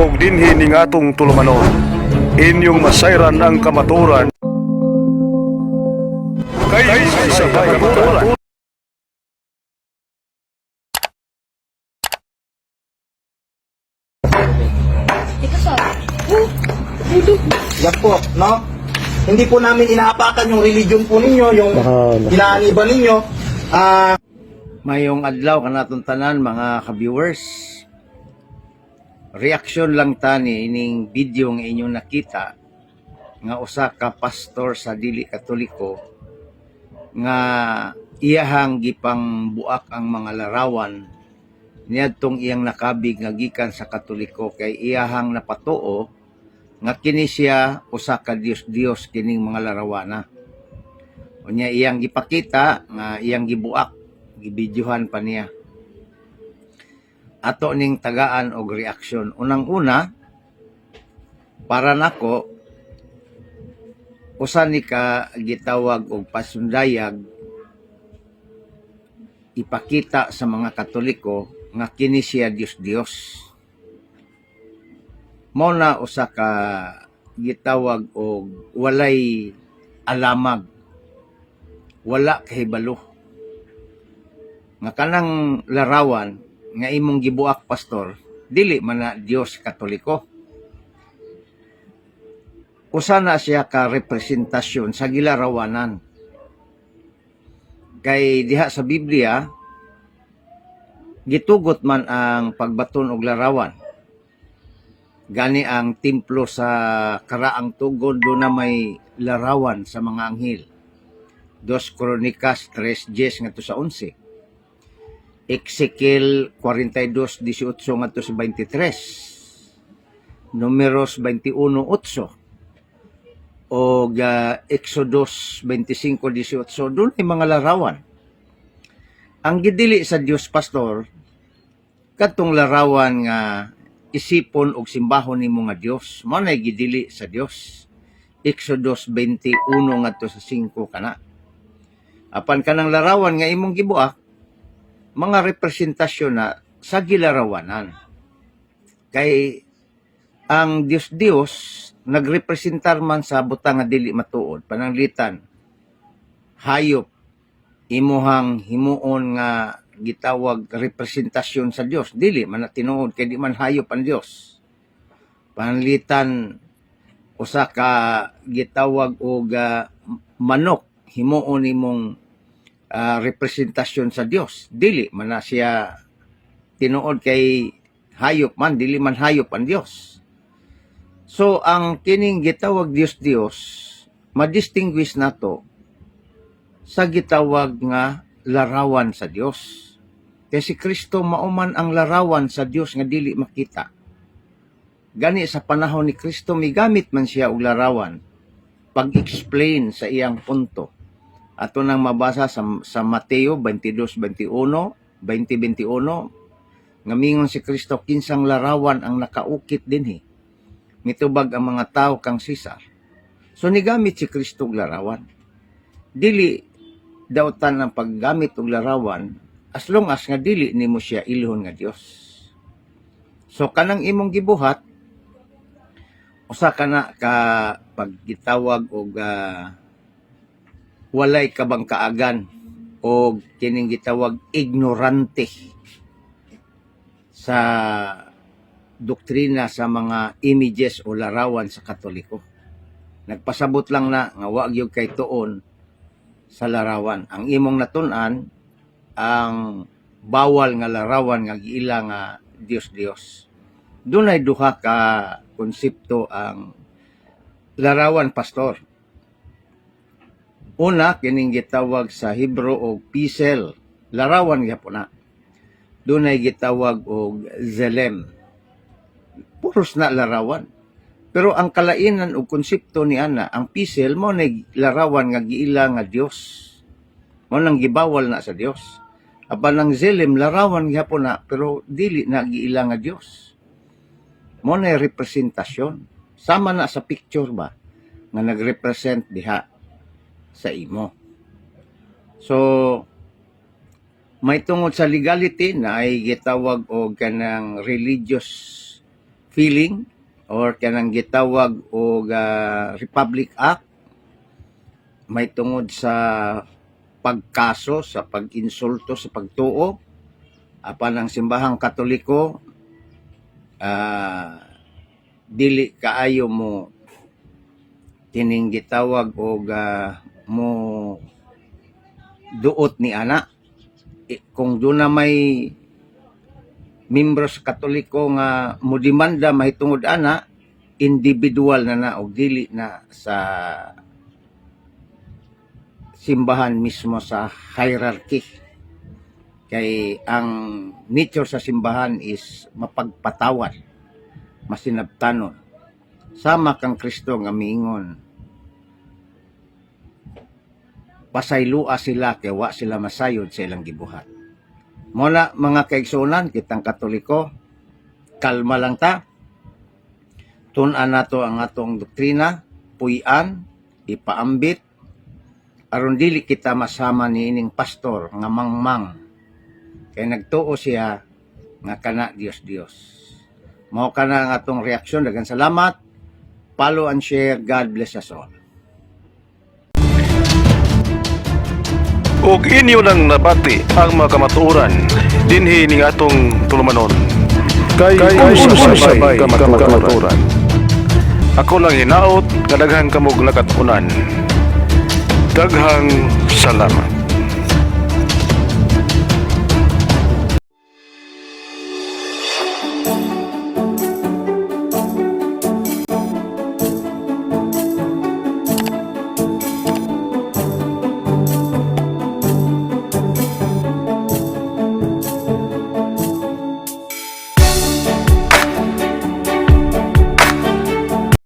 ug dinhi ning atong tulumanon. Inyong masayran ang kamaturan. Kay sa kamaturan. Yan po, no? Hindi po namin inaapakan yung religion po ninyo, yung inaaniba ninyo. Ah, Mayong adlaw kanatong tanan mga ka-viewers. Reaksyon lang tani ining video nga inyong nakita nga usa ka pastor sa dili katoliko nga iyahang gipang buak ang mga larawan niadtong iyang nakabig nga gikan sa katoliko kay iyahang napatuo nga kini siya usa ka Dios Dios kining mga larawana. Unya iyang gipakita nga iyang gibuak gibidyohan pa niya. Ato ning tagaan og reaksyon. Unang-una, para nako usa ni ka gitawag og pasundayag ipakita sa mga Katoliko nga kini siya Dios Dios. Mao na usa ka gitawag og walay alamag wala kahibalo nga kanang larawan nga imong gibuak pastor dili man na Dios Katoliko. Usa na siya ka representasyon sa gilarawanan. Kay diha sa Biblia gitugot man ang pagbaton og larawan. Gani ang templo sa karaang tugon do na may larawan sa mga anghel. Dos Crónicas 3.10 nga to sa 11 Ezekiel 42.18 nga to sa 23. Numeros 21.8. O uh, Exodus 25.18. Doon ay mga larawan. Ang gidili sa Dios Pastor, katong larawan nga isipon og simbahon nimo nga Dios, mao na gidili sa Dios. Exodus 21 nga to sa 5 kana. Apan kanang larawan nga imong gibuak, mga representasyon na sa gilarawanan. Kay ang Dios Dios nagrepresentar man sa butang nga dili matuod pananglitan hayop imuhang himuon nga gitawag representasyon sa Dios dili man tinuod kay di man hayop ang Dios pananglitan usa ka gitawag og ah, manok himuon imong ah, representasyon sa Dios. Dili man na siya tinuod kay hayop man, dili man hayop ang Dios. So ang kining gitawag Dios Dios, ma-distinguish nato sa gitawag nga larawan sa Dios. Kay si Kristo mauman ang larawan sa Dios nga dili makita. Gani sa panahon ni Kristo migamit man siya og larawan pag-explain sa iyang punto ato nang mabasa sa, sa Mateo 22:21, 20:21 nga mingon si Kristo kinsang larawan ang nakaukit dinhi. Mitubag ang mga tao kang Sisar. So nigamit si Kristo larawan. Dili dautan ang paggamit og larawan as long as nga dili nimo siya ilhon nga Dios. So kanang imong gibuhat usa ka na ka paggitawag og ah, walay kabang kaagan o kining gitawag ignorante sa doktrina sa mga images o larawan sa Katoliko. Nagpasabot lang na nga wa gyud kay tuon sa larawan. Ang imong natun-an ang bawal nga larawan nga giila nga Dios Dios. Dunay duha ka konsepto ang larawan pastor. Una, kining gitawag sa Hebro og pisel. Larawan gyapon na. Dunay gitawag og zelem. Puros na larawan. Pero ang kalainan og konsepto ni ana, ang pisel mo na larawan nga giila nga Dios. Mo nang gibawal na sa Dios. Apan ang zelem larawan gyapon na pero dili na giila nga Dios. Mo na representasyon. Sama na sa picture ba nga nagrepresent diha sa imo. So, may tungod sa legality na ay gitawag og kanang religious feeling or kanang gitawag og ah, Republic Act may tungod sa pagkaso sa pag-insulto sa pagtuo apan ang simbahang katoliko ah, dili kaayo mo kining gitawag og ah, mo duot ni ana. Kung doon na may membro katoliko nga mo demanda mahitungod ana individual na na og dili na sa simbahan mismo sa hierarchy. Kay ang nature sa simbahan is mapagpatawad masinabtanon. Sama kang Kristo nga miingon pasaylua sila kay wa sila masayod sa ilang gibuhat Muna mga kaigsunan, kitang katoliko, kalma lang ta. Tunan nato ang atong doktrina, puyan, ipaambit, aron dili kita masama ni ining pastor nga mangmang. Kay nagtuo siya nga kana Dios Dios. Mao kana ang atong reaksyon dagan salamat. Follow and share. God bless us all. Ug inyo nang nabati ang mga kamatuoran dinhi ning atong tulumanon. Kay sabay kamatuoran ako lang hinaot nga daghang kamog nakatunan daghang salamat